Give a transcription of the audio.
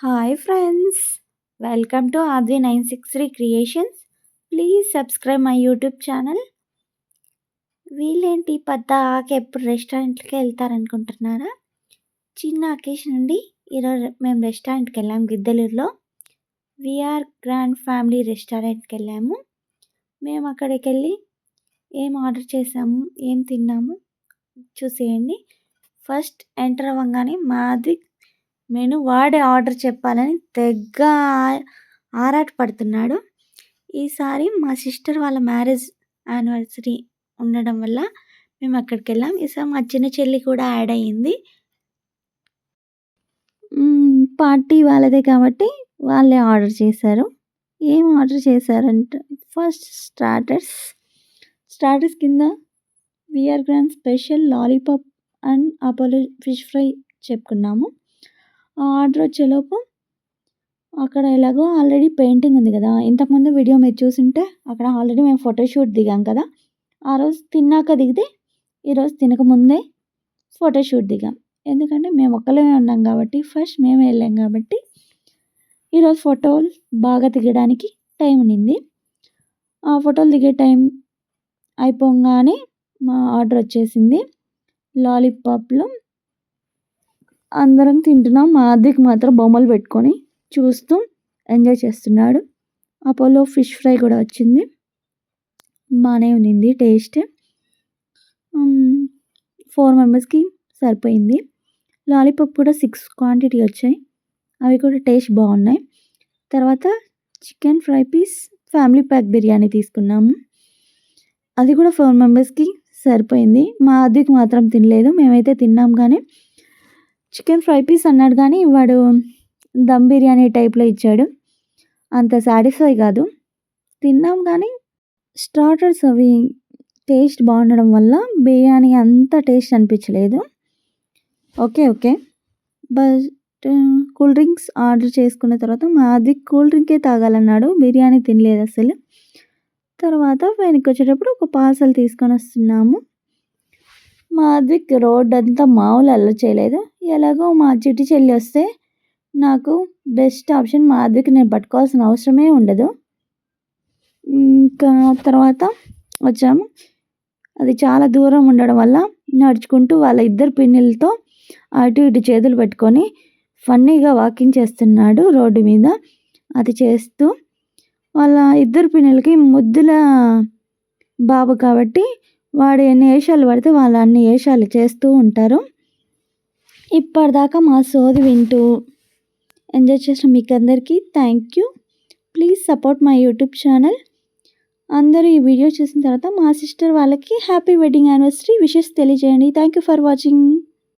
Hi friends welcome to Advi nine six three creations please subscribe my YouTube channel వీళ్ళేంటి పద్దాక ఎప్పుడు రెస్టారెంట్కి వెళ్తారనుకుంటున్నారా? చిన్న అకేషన్ నుండి ఈరోజు మేము రెస్టారెంట్కి వెళ్ళాము గిద్దలూరులో. విఆర్ గ్రాండ్ ఫ్యామిలీ రెస్టారెంట్కి వెళ్ళాము. మేము అక్కడికి వెళ్ళి ఏం ఆర్డర్ చేసాము ఏం తిన్నాము చూసేయండి. ఫస్ట్ ఎంటర్ అవ్వగానే మాది మెను వాడే ఆర్డర్ చెప్పాలని తెగ ఆరాట పడుతున్నాడు ఈసారి మా సిస్టర్ వాళ్ళ మ్యారేజ్ యానివర్సరీ ఉండడం వల్ల మేము అక్కడికి వెళ్ళాం. ఈసారి మా చిన్న చెల్లి కూడా యాడ్ అయ్యింది. పార్టీ వాళ్ళదే కాబట్టి వాళ్ళే ఆర్డర్ చేశారు. ఏం ఆర్డర్ చేశారంటే? ఫస్ట్ స్టార్టర్స్ స్టార్టర్స్ కింద VR grand special lollipop and Apollo fish fry చెప్పుకున్నాము. ఆర్డర్ వచ్చేలోపు అక్కడ ఎలాగో ఆల్రెడీ పెయింటింగ్ ఉంది కదా. ఇంతకుముందు వీడియో మీరు చూసింటే అక్కడ ఆల్రెడీ మేము ఫోటోషూట్ దిగాం కదా. ఆ రోజు తిన్నాక దిగితే ఈరోజు తినకముందే ఫోటోషూట్ దిగాం. ఎందుకంటే మేము ఒక్కలేమే ఉన్నాం కాబట్టి ఫస్ట్ మేము వెళ్ళాం కాబట్టి ఈరోజు ఫోటోలు బాగా దిగడానికి టైం ఉన్నింది ఆ ఫోటోలు దిగే టైం అయిపోగానే మా ఆర్డర్ వచ్చేసింది. లాలీపాప్లో అందరం తింటున్నాం. మా ఆదిక్ మాత్రం బొమ్మలు పెట్టుకొని చూస్తూ ఎంజాయ్ చేస్తున్నాడు. అపోలో ఫిష్ ఫ్రై కూడా వచ్చింది. బాగానే ఉన్నింది టేస్ట్. ఫోర్ మెంబర్స్కి సరిపోయింది. లాలీపాప్ కూడా సిక్స్ క్వాంటిటీ వచ్చాయి. అవి కూడా టేస్ట్ బాగున్నాయి. తర్వాత chicken fry piece family pack biryani తీసుకున్నాము. అది కూడా ఫోర్ మెంబర్స్కి సరిపోయింది. మా అద్దెకి మాత్రం తినలేదు. మేమైతే తిన్నాం కానీ చికెన్ ఫ్రై పీస్ అన్నాడు కానీ వాడు దమ్ బిర్యానీ టైప్లో ఇచ్చాడు. అంత సాటిస్ఫై కాదు. తిన్నాం కానీ స్టార్టర్స్ అవి టేస్ట్ బాగుండడం వల్ల బిర్యానీ అంత టేస్ట్ అనిపించలేదు. Okay okay. But cool drinks order చేసుకున్న తర్వాత మాది కూల్ డ్రింకే తాగాలన్నాడు. బిర్యానీ తినలేదు అసలు. తర్వాత వెనక్కి వచ్చేటప్పుడు ఒక పార్సల్ తీసుకొని వస్తున్నాము. మాధవిక్ రోడ్ అంతా మామూలు అల్లరి చేయలేదు. ఎలాగో మా చిట్టి చెల్లి వస్తే నాకు బెస్ట్ ఆప్షన్ మా అద్దెకి నేను పట్టుకోవాల్సిన అవసరమే ఉండదు. ఇంకా తర్వాత వచ్చాము. అది చాలా దూరం ఉండడం వల్ల నడుచుకుంటూ వాళ్ళ ఇద్దరు పిన్నులతో అటు ఇటు చేతులు పెట్టుకొని ఫన్నీగా వాకింగ్ చేస్తున్నాడు రోడ్డు మీద. అది చేస్తూ వాళ్ళ ఇద్దరు పిన్నులకి ముద్దుల బాబు కాబట్టి వాడు ఎన్ని వేషాలు పడితే వాళ్ళు అన్ని వేషాలు చేస్తూ ఉంటారు. ఇప్పటిదాకా మా సోది వింటూ ఎంజాయ్ చేసిన మీకు అందరికీ thank you. Please support my YouTube channel. అందరూ ఈ వీడియో చూసిన తర్వాత మా సిస్టర్ వాళ్ళకి హ్యాపీ వెడ్డింగ్ యానివర్సరీ విషెస్ తెలియజేయండి. Thank you for watching.